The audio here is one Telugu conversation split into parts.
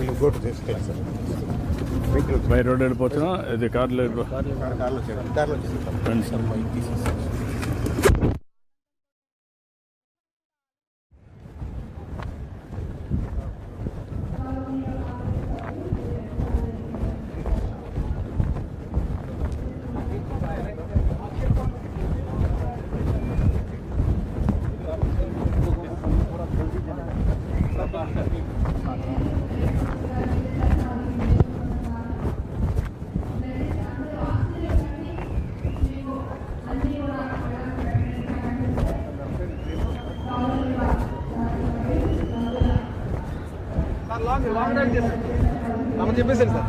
వీళ్ళు go to this place by road వెళ్ళిపోతున్నా ఇది కార్లో కార్లో కార్లో వచ్చేసి సార్ లాంగ్ లాంగ్ డ్రైవ్ చేశారు. ఆమె చెప్పేసారు సార్.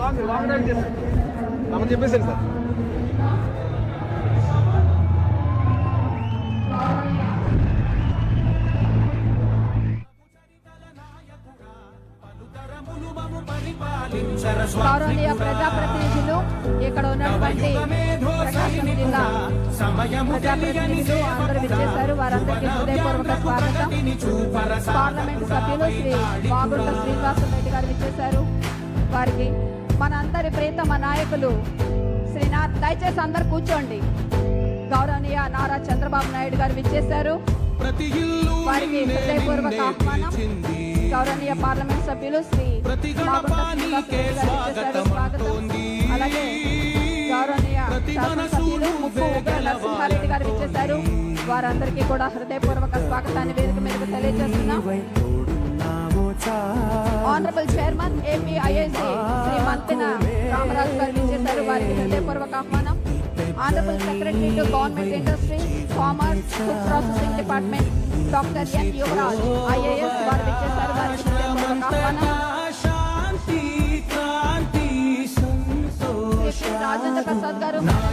లాంగ్ లాంగ్ డ్రైవ్ చేశారు. ఆమె చెప్పేసారు సార్. గౌరవనీయ ప్రజాప్రతినిధులు ఇక్కడ ఉన్నటువంటి ప్రకాశం జిల్లా ప్రజాప్రతినిధులు అందరూ విచ్చేశారు. వారందరికీ హృదయపూర్వక స్వాగతం. పార్లమెంట్ సభ్యులు శ్రీ బాగుంట శ్రీనివాసరెడ్డి గారు విచ్చేశారు. వారికి మనందరి ప్రియతమ నాయకులు శ్రీ నా దయచేసి అందరు కూర్చోండి. గౌరవనీయ నారా చంద్రబాబు నాయుడు గారు విచ్చేశారు. వారికి హృదయపూర్వక ఆహ్వానం. గౌరవనీయ పార్లమెంట్ సభ్యులు శ్రీ స్వాగతం. అలాగే గౌరవనీయ శాసనసభ్యులు ముప్పు ఉగ్ర నరసింహారెడ్డి గారు విచ్చేశారు. వారందరికీ కూడా హృదయపూర్వక స్వాగతాన్ని వేదిక మీదకు తెలియజేస్తున్నాం. Honourable chairman APIIC Shri Mantina Ramaraju garu విచ్చేశారు. వారికి హృదయపూర్వక ఆహ్వానం. honourable secretary to government industry commerce food processing department doctor N Yuvaraj IAS వారు విచ్చేశారు వారికి హృదయపూర్వక ఆహ్వానం శ్రీ రాజేంద్ర ప్రసాద్ గారు మేనేజింగ్ డైరెక్టర్